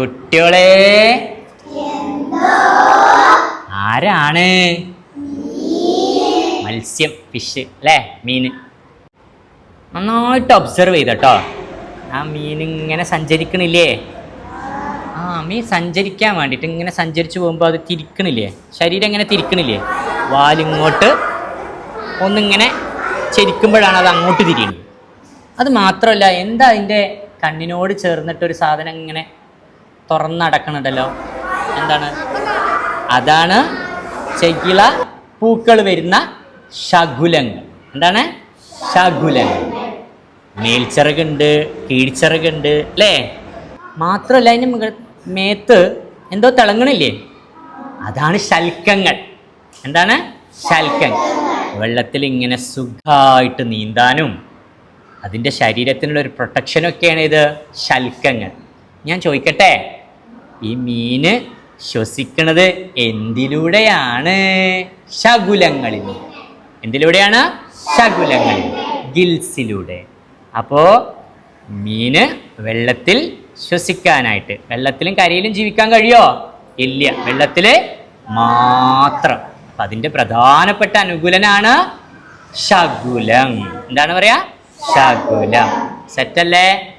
കുട്ടികളെ. ആരാണ്? മത്സ്യം ഫിഷ് അല്ലേ? മീന് നന്നായിട്ട് ഒബ്സർവ് ചെയ്തട്ടോ ആ മീൻ ഇങ്ങനെ സഞ്ചരിക്കണില്ലേ? ആ മീൻ സഞ്ചരിക്കാൻ വേണ്ടിയിട്ട് ഇങ്ങനെ സഞ്ചരിച്ചു പോകുമ്പോൾ അത് തിരിക്കണില്ലേ? ശരീരം ഇങ്ങനെ തിരിക്കണില്ലേ? വാലിങ്ങോട്ട് ഒന്നിങ്ങനെ ചെരിക്കുമ്പോഴാണ് അത് അങ്ങോട്ട് തിരിയുന്നത്. അത് മാത്രമല്ല എന്താ അതിന്റെ കണ്ണിനോട് ചേർന്നിട്ടൊരു സാധനം ഇങ്ങനെ തുറന്നടക്കണുണ്ടല്ലോ എന്താണ്? അതാണ് ചെകിള പൂക്കൾ വരുന്ന ശകുലങ്ങൾ. എന്താണ്? ശകുലങ്ങൾ. മേൽച്ചിറകുണ്ട് കീഴ്ച്ചിറകുണ്ട് അല്ലേ? മാത്രമല്ല അതിന് മുകൾ മേത്ത് എന്തോ തിളങ്ങണില്ലേ? അതാണ് ശൽക്കങ്ങൾ. എന്താണ്? ശൽക്കങ്ങൾ. വെള്ളത്തിൽ ഇങ്ങനെ സുഖമായിട്ട് നീന്താനും അതിന്റെ ശരീരത്തിനുള്ള ഒരു പ്രൊട്ടക്ഷനൊക്കെയാണ് ഇത് ശൽക്കങ്ങൾ. ഞാൻ ചോദിക്കട്ടെ? ഈ മീന് ശ്വസിക്കണത് എന്തിലൂടെയാണ്? ശകുലങ്ങളിൽ. എന്തിലൂടെയാണ്? ശകുലങ്ങളിൽ. ഗിൽസിലൂടെ. അപ്പോ മീന് വെള്ളത്തിൽ ശ്വസിക്കാനായിട്ട് വെള്ളത്തിലും കരയിലും ജീവിക്കാൻ കഴിയോ? ഇല്ല. വെള്ളത്തിൽ മാത്രം. അപ്പം അതിന്റെ പ്രധാനപ്പെട്ട അനുകൂലനാണ് ശകുലം. എന്താണ് പറയാ? ശകുലം. സെറ്റല്ലേ?